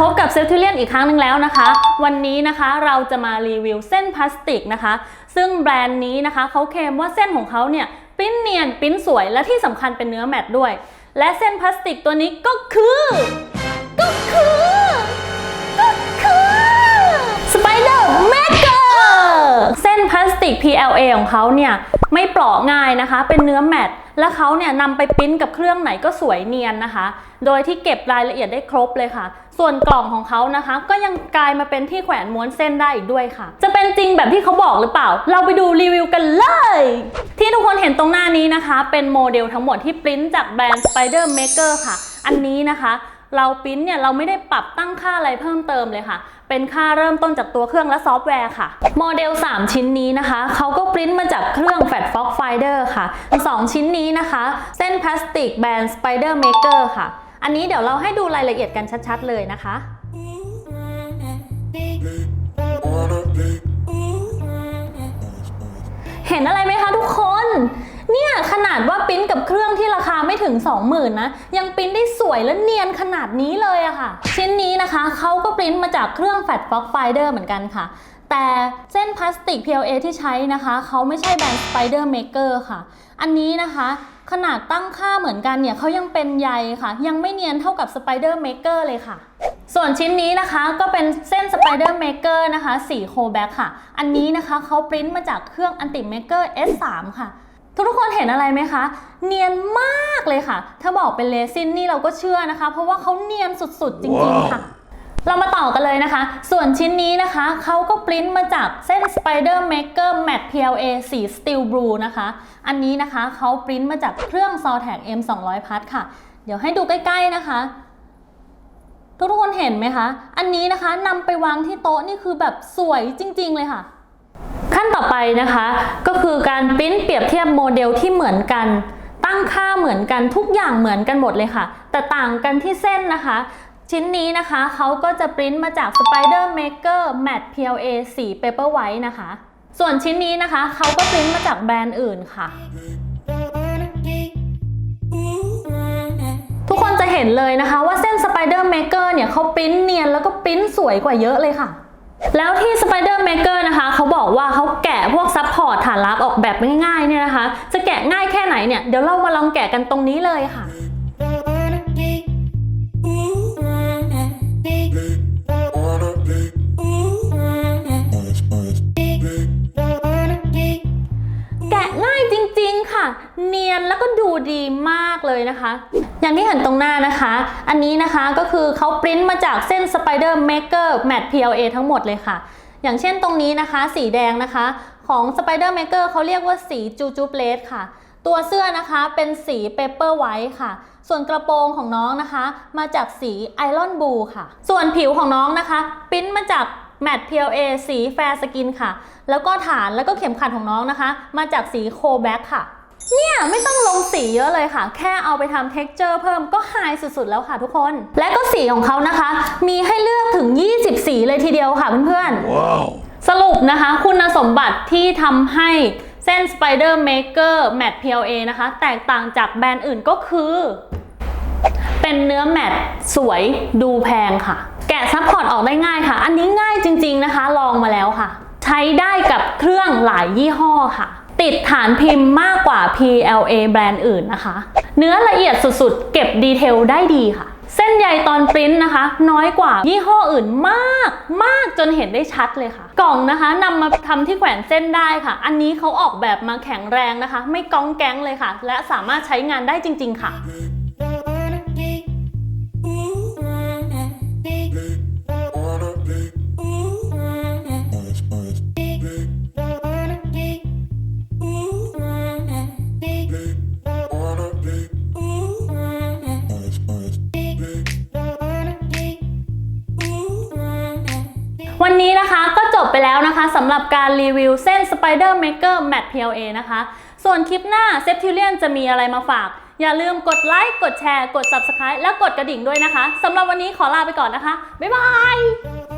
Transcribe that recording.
พบกับเซฟทิเลียนอีกครั้งหนึ่งแล้วนะคะ วันนี้นะคะเราจะมารีวิวเส้นพลาสติกนะคะ ซึ่งแบรนด์นี้นะคะเขาเคลมว่าเส้นของเขาเนี่ยปิ้นเนียนปิ้นสวยและที่สำคัญเป็นเนื้อแมตต์ด้วย และเส้นพลาสติกตัวนี้ก็คือ ติก PLA ของเขาเนี่ยไม่เปราะง่ายนะคะ เป็นเนื้อแมตต์และเขาเนี่ยนำไปปริ้นกับเครื่องไหนก็สวยเนียนนะคะ โดยที่เก็บรายละเอียดได้ครบเลยค่ะ ส่วนกล่องของเขานะคะ ก็ยังกลายมาเป็นที่แขวนม้วนเส้นได้อีกด้วยค่ะ จะเป็นจริงแบบที่เขาบอกหรือเปล่า เราไปดูรีวิวกันเลย ที่ทุกคนเห็นตรงหน้านี้นะคะ เป็นโมเดลทั้งหมดที่ปริ้นจากแบรนด์ Spider Maker ค่ะ อันนี้นะคะ เราปริ้นเนี่ยเราไม่ได้ปรับตั้งค่าอะไรเพิ่มเติมเลยค่ะ เป็นค่าเริ่มต้นจากตัวเครื่องและซอฟต์แวร์ค่ะ โมเดล 3 ชิ้นนี้นะคะเขาก็ปริ้นมาจากเครื่อง Fat Fox Finder ค่ะ 2 ชิ้นนี้นะคะ เส้นพลาสติกแบรนด์ Spider Maker ค่ะ อันนี้เดี๋ยวเราให้ดูรายละเอียดกันชัดๆเลยนะคะ เห็นอะไรไหมคะทุกคน เนี่ยขนาดว่าป ง 20,000 นะ ยังปริ้นได้สวยและเนียนขนาดนี้เลยอะค่ะ ชิ้นนี้นะคะเขาก็ปริ้นมาจากเครื่อง Fat Fox Finder เหมือนกันค่ะ แต่เส้นพลาสติก PLA ที่ใช้นะคะเขาไม่ใช่แบรนด์ Spider Maker ค่ะ อันนี้นะคะขนาดตั้งค่าเหมือนกันเนี่ยเขายังเป็นใยค่ะ ยังไม่เนียนเท่ากับ Spider Maker เลยค่ะ ส่วนชิ้นนี้นะคะก็เป็นเส้น Spider Maker นะคะสีโคแบ็กค่ะ อันนี้นะคะเขาปริ้นมาจากเครื่อง Anti Maker S3 ค่ะ ทุกๆคนเห็นอะไรไหมคะ เนียนมากเลยค่ะ ถ้าบอกเป็นเลซินนี่เราก็เชื่อนะคะ เพราะว่าเขาเนียนสุดๆ จริง ๆ ค่ะ เรามาต่อกันเลยนะคะ ส่วนชิ้นนี้นะคะ เขาก็ปริ้นมาจากเส้น Spider Maker Matte PLA สี Steel Blue นะคะ อันนี้นะคะเขาปริ้นมาจากเครื่อง Soltech M 200พัทค่ะ เดี๋ยวให้ดูใกล้ ๆ นะคะทุกๆคนเห็นไหมคะ อันนี้นะคะนำไปวางที่โต๊ะนี่คือแบบสวยจริง ๆ เลยค่ะขั้น ต่อไปนะคะ ก็คือการปริ้นเปรียบเทียบโมเดลที่เหมือนกัน ตั้งค่าเหมือนกันทุกอย่างเหมือนกันหมดเลยค่ะ แต่ต่างกันที่เส้นนะคะ ชิ้นนี้นะคะเขาก็จะปริ้นมาจาก Spider Maker Matte PLA สี Paper White นะคะ ส่วนชิ้นนี้นะคะเขาก็ปริ้นมาจากแบรนด์อื่นค่ะทุกคนจะเห็นเลยนะคะว่าเส้น Spider Maker เนี่ยเขาปริ้นเนียนแล้วก็ปริ้นสวยกว่าเยอะเลยค่ะ แล้วที่ Spider Maker นะคะเขาบอกว่าเขาแกะพวกซับพอร์ตฐานลับออกแบบง่ายๆเนี่ยนะคะ จะแกะง่ายแค่ไหนเนี่ยเดี๋ยวเรามาลองแกะกันตรงนี้เลยค่ะแกะง่ายจริงๆค่ะ เนียนแล้วก็ดูดีมากเลยนะคะ อย่างที่เห็นตรงหน้านะคะ อันนี้นะคะก็คือเขาปริ้นมาจากเส้น Spider Maker Matte PLA ทั้งหมดเลยค่ะ อย่างเช่นตรงนี้นะคะ สีแดงนะคะของ Spider Maker เขาเรียกว่าสีจูจูเ a สค่ะ ตัวเสื้อนะคะเป็นสี Paper White ค่ะ ส่วนกระโปรงของน้องนะคะ มาจากสี Iron Blue ค่ะ ส่วนผิวของน้องนะคะปริ้นมาจาก Matte PLA สี Fair Skin ค่ะ แล้วก็ฐานแล้วก็เข็มขัดของน้องนะคะ มาจากสี c o b a c ค่ะ เนี่ยไม่ต้องลงสีเยอะเลยค่ะ แค่เอาไปทำ texture เพิ่มก็ไฮสุดๆแล้วค่ะทุกคน และก็สีของเขานะคะ มีให้เลือกถึง 20 สีเลยทีเดียวค่ะเพื่อนๆ Wow. สรุปนะคะ คุณสมบัติที่ทำให้เส้น Spider Maker Matte PLA นะคะ แตกต่างจากแบรนด์อื่นก็คือ เป็นเนื้อแมตต์สวยดูแพงค่ะ แกะซับพอร์ตออกได้ง่ายค่ะ อันนี้ง่ายจริง ๆนะคะ ลองมาแล้วค่ะ ใช้ได้กับเครื่องหลายยี่ห้อค่ะ ติดฐานพิมพ์มากกว่า PLA แบรนด์อื่นนะคะ เนื้อละเอียดสุดๆ เก็บดีเทลได้ดีค่ะ เส้นใยตอนปริ้นนะคะ น้อยกว่ายี่ห้ออื่นมากมากจนเห็นได้ชัดเลยค่ะ กล่องนะคะนำมาทำที่แขวนเส้นได้ค่ะ อันนี้เขาออกแบบมาแข็งแรงนะคะ ไม่ก้องแก๊งเลยค่ะ และสามารถใช้งานได้จริง ๆ ค่ะ นะคะก็จบไปแล้วนะคะสำหรับการรีวิวเส้น Spider Maker Matte PLA นะคะ ส่วนคลิปหน้า s e p t i l i a n จะมีอะไรมาฝาก อย่าลืมกดไลค์กดแชร์ กด Subscribe และกดกระดิ่งด้วยนะคะสำหรับวันนี้ขอลาไปก่อนนะคะ บ๊ายบาย